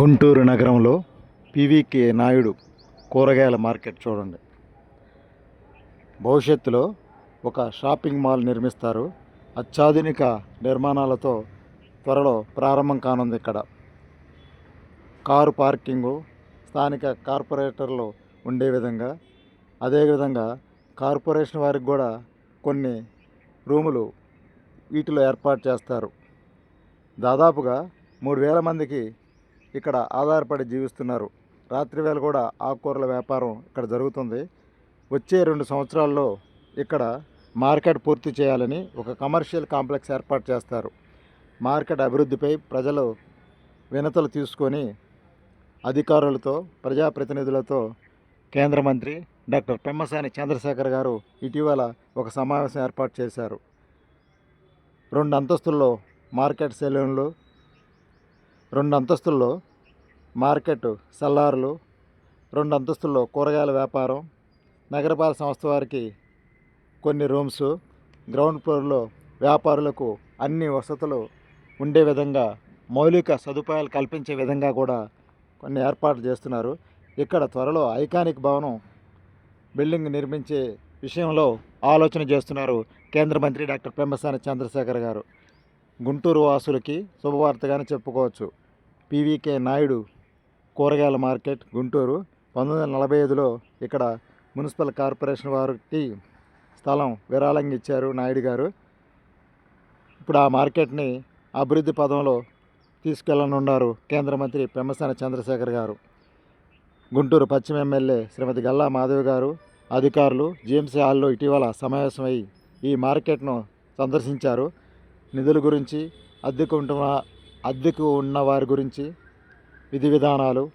గుంటూరు నగరంలో పీవీకే నాయుడు కూరగాయల మార్కెట్ చూడండి. భవిష్యత్తులో ఒక షాపింగ్ మాల్ నిర్మిస్తారు. అత్యాధునిక నిర్మాణాలతో త్వరలో ప్రారంభం కానుంది ఇక్కడ. కారు పార్కింగు స్థానిక కార్పొరేటర్లు ఉండే విధంగా అదేవిధంగా కార్పొరేషన్ వారికి కూడా కొన్ని రూములు వీటిలో ఏర్పాటు చేస్తారు. దాదాపుగా మూడు వేల మందికి ఇక్కడ ఆధారపడి జీవిస్తున్నారు. రాత్రివేళ కూడా ఆకుకూరల వ్యాపారం ఇక్కడ జరుగుతుంది. వచ్చే రెండు సంవత్సరాల్లో ఇక్కడ మార్కెట్ పూర్తి చేయాలని ఒక కమర్షియల్ కాంప్లెక్స్ ఏర్పాటు చేస్తారు. మార్కెట్ అభివృద్ధిపై ప్రజలు వినతలు తీసుకొని అధికారులతో ప్రజాప్రతినిధులతో కేంద్ర మంత్రి డాక్టర్ పెమ్మసాని చంద్రశేఖర్ గారు ఇటీవల ఒక సమావేశం ఏర్పాటు చేశారు. రెండు అంతస్తుల్లో మార్కెట్ సెలూన్లు రెండు అంతస్తుల్లో మార్కెట్ సల్లార్లు రెండు అంతస్తుల్లో కూరగాయల వ్యాపారం నగరపాలక సంస్థ వారికి కొన్ని రూమ్స్ గ్రౌండ్ ఫ్లోర్లో వ్యాపారులకు అన్ని వసతులు ఉండే విధంగా మౌలిక సదుపాయాలు కల్పించే విధంగా కూడా కొన్ని ఏర్పాట్లు చేస్తున్నారు. ఇక్కడ త్వరలో ఐకానిక్ భవనం బిల్డింగ్ నిర్మించే విషయంలో ఆలోచన చేస్తున్నారు కేంద్ర మంత్రి డాక్టర్ పెంబసాని చంద్రశేఖర్ గారు. గుంటూరు వాసులకి శుభవార్తగానే చెప్పుకోవచ్చు. పీవీకే నాయుడు కూరగాయల మార్కెట్ గుంటూరు పంతొమ్మిది వందల నలభై ఐదులో ఇక్కడ మున్సిపల్ కార్పొరేషన్ వారికి స్థలం విరాళంగా ఇచ్చారు నాయుడు గారు. ఇప్పుడు ఆ మార్కెట్ని అభివృద్ధి పదంలో తీసుకెళ్ళనున్నారు కేంద్ర మంత్రి పెమ్మసాని చంద్రశేఖర్ గారు. గుంటూరు పశ్చిమ ఎమ్మెల్యే శ్రీమతి గల్లా మాధవి గారు అధికారులు జీఎంసీ హాల్లో ఇటీవల సమావేశమై ఈ మార్కెట్ను సందర్శించారు. నిధుల గురించి అద్దెకు ఉంటున్న అద్దెకు ఉన్న వారి గురించి విధి విధానాలు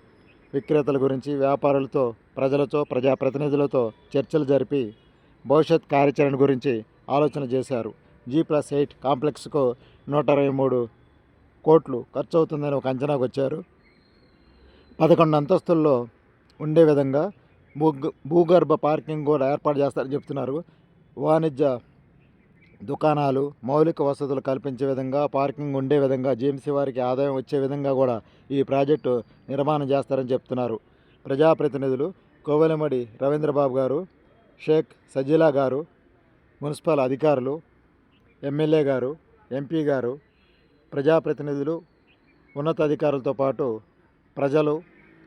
విక్రేతల గురించి వ్యాపారులతో ప్రజలతో ప్రజాప్రతినిధులతో చర్చలు జరిపి భవిష్యత్ కార్యాచరణ గురించి ఆలోచన చేశారు. జీ ప్లస్ ఎయిట్ కాంప్లెక్స్కు నూట ఇరవై మూడు కోట్లు ఖర్చు అవుతుందని ఒక అంచనాకు వచ్చారు. పదకొండు అంతస్తుల్లో ఉండే విధంగా భూగ భూగర్భ పార్కింగ్ కూడా ఏర్పాటు చేస్తారని చెప్తున్నారు. వాణిజ్య దుకాణాలు మౌలిక వసతులు కల్పించే విధంగా పార్కింగ్ ఉండే విధంగా జీఎంసీ వారికి ఆదాయం వచ్చే విధంగా కూడా ఈ ప్రాజెక్టు నిర్మాణం చేస్తారని చెప్తున్నారు. ప్రజాప్రతినిధులు కోవెలమడి రవీంద్రబాబు గారు షేక్ సజీలా గారు మున్సిపల్ అధికారులు ఎమ్మెల్యే గారు ఎంపీ గారు ప్రజాప్రతినిధులు ఉన్నతాధికారులతో పాటు ప్రజలు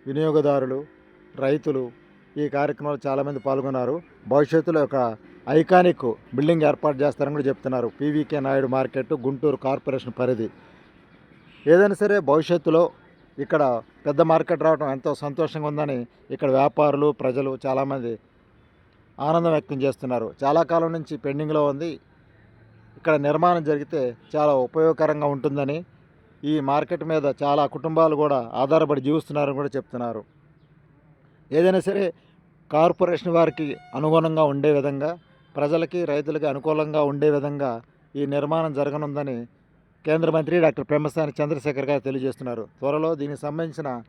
వినియోగదారులు రైతులు ఈ కార్యక్రమంలో చాలామంది పాల్గొన్నారు. భవిష్యత్తులో ఒక ఐకానిక్ బిల్డింగ్ ఏర్పాటు చేస్తారని కూడా చెప్తున్నారు. PVK Naidu market Guntur corporation పరిధి. ఏదైనా సరే భవిష్యత్తులో ఇక్కడ పెద్ద మార్కెట్ రావడం ఎంతో సంతోషంగా ఉందని ఇక్కడ వ్యాపారులు ప్రజలు చాలామంది ఆనందం వ్యక్తం చేస్తున్నారు. చాలా కాలం నుంచి పెండింగ్లో ఉంది. ఇక్కడ నిర్మాణం జరిగితే చాలా ఉపయోగకరంగా ఉంటుందని ఈ మార్కెట్ మీద చాలా కుటుంబాలు కూడా ఆధారపడి జీవిస్తున్నారని కూడా చెప్తున్నారు. ఏదైనా సరే కార్పొరేషన్ వారికి అనుగుణంగా ఉండే విధంగా ప్రజలకి రైతులకి అనుకూలంగా ఉండే విధంగా ఈ నిర్మాణం జరగనుందని కేంద్ర మంత్రి డాక్టర్ పెమ్మసాని చంద్రశేఖర్ గారు తెలియజేస్తున్నారు. త్వరలో దీనికి సంబంధించిన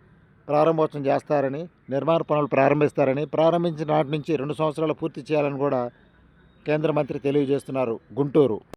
ప్రారంభోత్సవం చేస్తారని నిర్మాణ పనులు ప్రారంభిస్తారని ప్రారంభించిన నాటి నుంచి రెండు సంవత్సరాలు పూర్తి చేయాలని కూడా కేంద్ర మంత్రి తెలియజేస్తున్నారు. గుంటూరు.